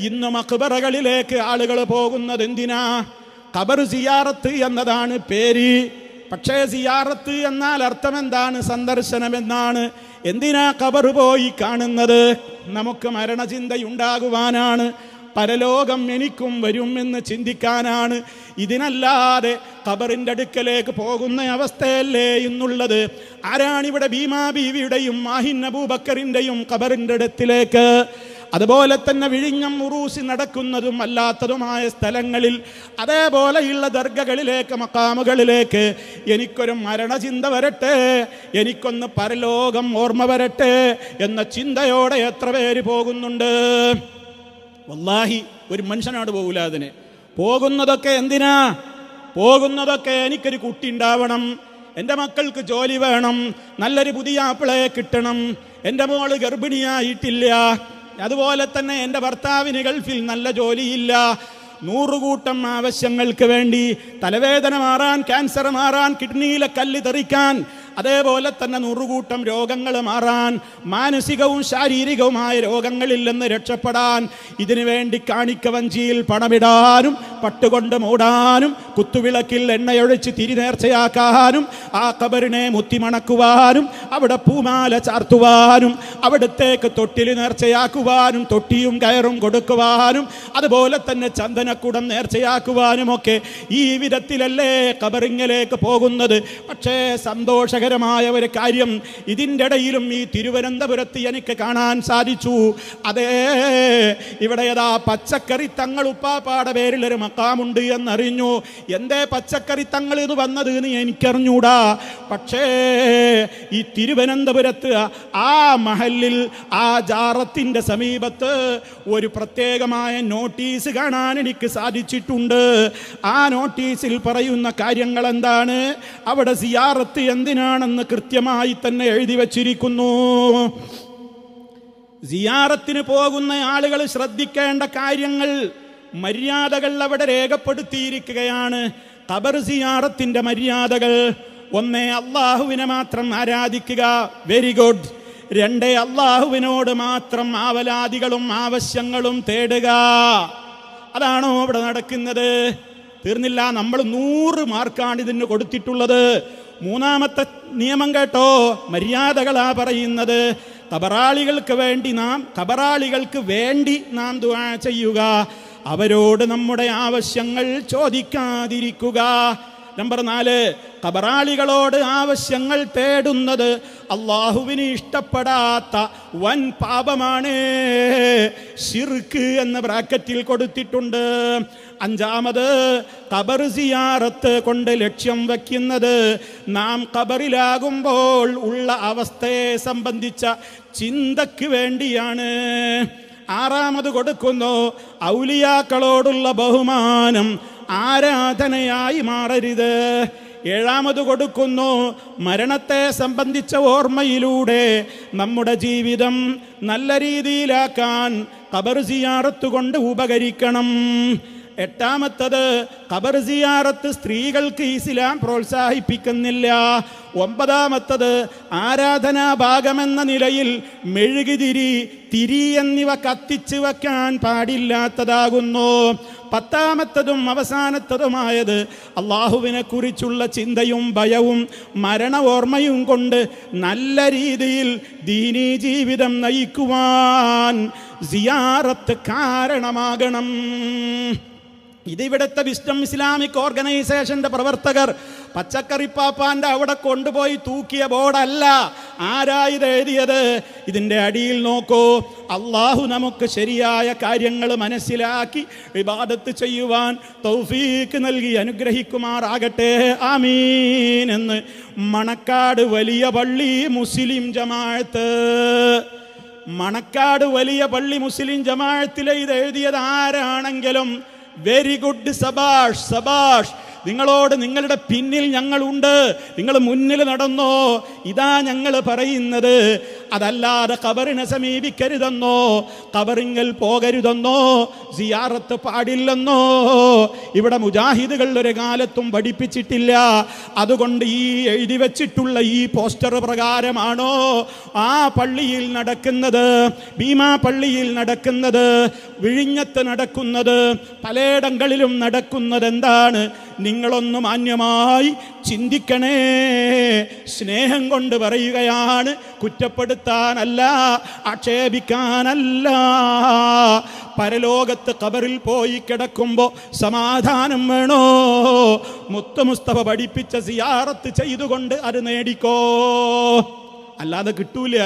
ഇന്ന് മക്ബറകളിലേക്ക് ആളുകൾ പോകുന്നത് എന്തിനാ ഖബർ സിയാറത്ത് എന്നതാണ് പേര്. പക്ഷേ സിയാറത്ത് എന്നാൽ അർത്ഥം എന്താണ് സന്ദർശനം എന്നാണ് എന്തിനാ ഖബർ പോയി കാണുന്നത്? നമുക്ക് മരണചിന്തയുണ്ടാകുവാനാണ്. പരലോകം എനിക്കും വരും എന്ന് ചിന്തിക്കാനാണ്. ഇതിനല്ലാതെ ഖബറിന്റെ അടുക്കലേക്ക് പോകുന്ന അവസ്ഥയല്ലേ ഇന്നുള്ളത്? ആരാണിവിടെ ഭീമാ ബീവിയുടെയും മാഹിൻ അബൂബക്കറിന്റെയും ഖബറിന്റെ അടുത്തിലേക്ക്? അതുപോലെ തന്നെ വിഴിഞ്ഞം ഉറൂസി നടക്കുന്നതും അല്ലാത്തതുമായ സ്ഥലങ്ങളിൽ അതേപോലെയുള്ള ദർഗകളിലേക്ക് മക്കാമുകളിലേക്ക് എനിക്കൊരു മരണചിന്ത വരട്ടെ എനിക്കൊന്ന് പരലോകം ഓർമ്മ വരട്ടെ എന്ന ചിന്തയോടെ എത്ര പേര് പോകുന്നുണ്ട്? വല്ലാഹി ഒരു മനുഷ്യനോട് പോകില്ല അതിന്. പോകുന്നതൊക്കെ എന്തിനാ? പോകുന്നതൊക്കെ എനിക്കൊരു കുട്ടി ഉണ്ടാവണം എന്റെ മക്കൾക്ക് ജോലി വേണം നല്ലൊരു പുതിയ ആപ്പിളയെ കിട്ടണം എന്റെ മോൾ ഗർഭിണിയായിട്ടില്ല അതുപോലെ തന്നെ എന്റെ ഭർത്താവിന് ഗൾഫിൽ നല്ല ജോലിയില്ല. നൂറുകൂട്ടം ആവശ്യങ്ങൾക്ക് വേണ്ടി തലവേദന മാറാൻ ക്യാൻസർ മാറാൻ കിഡ്നിയിലെ കല്ല് തെറിക്കാൻ അതേപോലെ തന്നെ നൂറുകൂട്ടം രോഗങ്ങൾ മാറാൻ മാനസികവും ശാരീരികവുമായ രോഗങ്ങളിൽ നിന്ന് രക്ഷപ്പെടാൻ ഇതിനു വേണ്ടി കാണിക്ക വഞ്ചിയിൽ പണമിടാനും പട്ടുകൊണ്ട് മൂടാനും കുത്തുവിളക്കിൽ എണ്ണയൊഴിച്ച് തിരിനേർച്ചയാക്കാനും ആ കബറിനെ മുത്തിമണക്കുവാനും അവിടെ പൂമാല ചാർത്തുവാനും അവിടത്തേക്ക് തൊട്ടിൽ നേർച്ചയാക്കുവാനും തൊട്ടിയും കയറും കൊടുക്കുവാനും അതുപോലെ തന്നെ ചന്ദനക്കുടം നേർച്ചയാക്കുവാനും ഒക്കെ ഈ വിധത്തിലല്ലേ കബറിങ്ങലേക്ക് പോകുന്നത്. പക്ഷേ സന്തോഷകരമായ ഒരു കാര്യം ഇതിന്റെ ഇടയിലും ഈ തിരുവനന്തപുരത്ത് എനിക്ക് കാണാൻ സാധിച്ചു. അതേ ഇവിടെ ഏതാ പച്ചക്കറി തങ്ങൾ ഉപ്പാപ്പാടെ പേരിലൊരു മക്കാമുണ്ട് എന്നറിഞ്ഞു. എന്തേ പച്ചക്കറി തങ്ങൾ ഇത് വന്നത് എന്ന് എനിക്കറിഞ്ഞൂടാ. പക്ഷേ ഈ തിരുവനന്തപുരത്ത് ആ മഹലിൽ ആ ജാറത്തിന്റെ സമീപത്ത് ഒരു പ്രത്യേകമായ നോട്ടീസ് കാണാൻ എനിക്ക് സാധിച്ചിട്ടുണ്ട്. ആ നോട്ടീസിൽ പറയുന്ന കാര്യങ്ങൾ എന്താണ് അവിടെ സിയാറത്ത് എന്തിനാണെന്ന് കൃത്യമായി തന്നെ എഴുതി വച്ചിരിക്കുന്നു. സിയാറത്തിന് പോകുന്ന ആളുകൾ ശ്രദ്ധിക്കേണ്ട കാര്യങ്ങൾ മര്യാദകൾ അവിടെ രേഖപ്പെടുത്തിയിരിക്കുകയാണ്. ഖബർ സിയാറത്തിന്റെ മര്യാദകൾ ഒന്നേ അള്ളാഹുവിനെ മാത്രം ആരാധിക്കുക. വെരി ഗുഡ് രണ്ടേ അള്ളാഹുവിനോട് മാത്രം ആവലാദികളും ആവശ്യങ്ങളും തേടുക. അതാണോ ഇവിടെ നടക്കുന്നത്? തീർന്നില്ല. നമ്മൾ നൂറ് മാർക്കാണ് ഇതിന് കൊടുത്തിട്ടുള്ളത്. മൂന്നാമത്തെ നിയമം കേട്ടോ. മര്യാദകളാ പറയുന്നത്. തബറാളികൾക്ക് വേണ്ടി നാം തബറാളികൾക്ക് വേണ്ടി നാം ദുആ ചെയ്യുക. അവരോട് നമ്മുടെ ആവശ്യങ്ങൾ ചോദിക്കാതിരിക്കുക. നമ്പർ നാല് കബറാളികളോട് ആവശ്യങ്ങൾ തേടുന്നത് അള്ളാഹുവിന് ഇഷ്ടപ്പെടാത്ത വൻ പാപമാണ്. ഷിർക്ക് എന്ന ബ്രാക്കറ്റിൽ കൊടുത്തിട്ടുണ്ട്. അഞ്ചാമത് കബർ സിയാറത്ത് കൊണ്ട് ലക്ഷ്യം വയ്ക്കുന്നത് നാം കബറിലാകുമ്പോൾ ഉള്ള അവസ്ഥയെ സംബന്ധിച്ച ചിന്തക്ക് വേണ്ടിയാണ്. ആറാമത് കൊടുക്കുന്നു ഔലിയാക്കളോടുള്ള ബഹുമാനം ആരാധനയായി മാറരുത്. ഏഴാമത് കൊടുക്കുന്നു മരണത്തെ സംബന്ധിച്ച ഓർമ്മയിലൂടെ നമ്മുടെ ജീവിതം നല്ല രീതിയിലാക്കാൻ ഖബർ സിയാറത്ത് കൊണ്ട് ഉപകരിക്കണം. എട്ടാമത്തത് ഖബർ സിയാറത്ത് സ്ത്രീകൾക്ക് ഇസ്ലാം പ്രോത്സാഹിപ്പിക്കുന്നില്ല. ഒമ്പതാമത്തത് ആരാധനാ ഭാഗമെന്ന നിലയിൽ മെഴുകുതിരി തിരി എന്നിവ കത്തിച്ചു വയ്ക്കാൻ പാടില്ലാത്തതാകുന്നു. പത്താമത്തതും അവസാനത്തതുമായത് അള്ളാഹുവിനെ കുറിച്ചുള്ള ചിന്തയും ഭയവും മരണ ഓർമ്മയും കൊണ്ട് നല്ല രീതിയിൽ ദീനീ ജീവിതം നയിക്കുവാൻ സിയാറത്ത് കാരണമാകണം. ഇതിവിടുത്തെ വിസ്റ്റം ഇസ്ലാമിക് ഓർഗനൈസേഷന്റെ പ്രവർത്തകർ പച്ചക്കറിപ്പാപ്പാന്റെ അവിടെ കൊണ്ടുപോയി തൂക്കിയ ബോർഡല്ല. ആരാ ഇത് എഴുതിയത്? ഇതിന്റെ അടിയിൽ നോക്കൂ. അള്ളാഹു നമുക്ക് ശരിയായ കാര്യങ്ങൾ മനസ്സിലാക്കി വിവാദത്ത് ചെയ്യുവാൻ തൗഫീക്ക് നൽകി അനുഗ്രഹിക്കുമാറാകട്ടെ. ആമീൻ എന്ന് മണക്കാട് വലിയ പള്ളി മുസ്ലിം ജമാഅത്ത്. മണക്കാട് വലിയ പള്ളി മുസ്ലിം ജമാഅത്തിലെ ഇത് എഴുതിയത് ആരാണെങ്കിലും? വെരി ഗുഡ് സബാഷ് സബാഷ്. നിങ്ങളോട് നിങ്ങളുടെ പിന്നിൽ ഞങ്ങളുണ്ട്. നിങ്ങൾ മുന്നിൽ നടന്നോ? ഇതാ ഞങ്ങൾ പറയുന്നത്. അതല്ലാതെ കബറിനെ സമീപിക്കരുതെന്നോ? കബറിങ്ങൽ പോകരുതെന്നോ? സിയാറത്ത് പാടില്ലെന്നോ? ഇവിടെ മുജാഹിദുകൾ ഒരു കാലത്തും പഠിപ്പിച്ചിട്ടില്ല. അതുകൊണ്ട് ഈ എഴുതി വെച്ചിട്ടുള്ള ഈ പോസ്റ്റർ പ്രകാരമാണോ ആ പള്ളിയിൽ നടക്കുന്നത്? ഭീമാ പള്ളിയിൽ നടക്കുന്നത്. വിഴിഞ്ഞത്ത് നടക്കുന്നത്. പലയിടങ്ങളിലും നടക്കുന്നത് എന്താണ്? നിങ്ങളൊന്ന് മാന്യമായി ചിന്തിക്കണേ. സ്നേഹം കൊണ്ട് പറയുകയാണ് കുറ്റപ്പെടുത്താനല്ല ആക്ഷേപിക്കാനല്ല. പരലോകത്ത് കബറിൽ പോയി കിടക്കുമ്പോൾ സമാധാനം വേണോ? മുത്ത മുസ്തഫ പഠിപ്പിച്ച സിയാറത്ത് ചെയ്തുകൊണ്ട് അത് നേടിക്കോ. അല്ലാതെ കിട്ടൂല.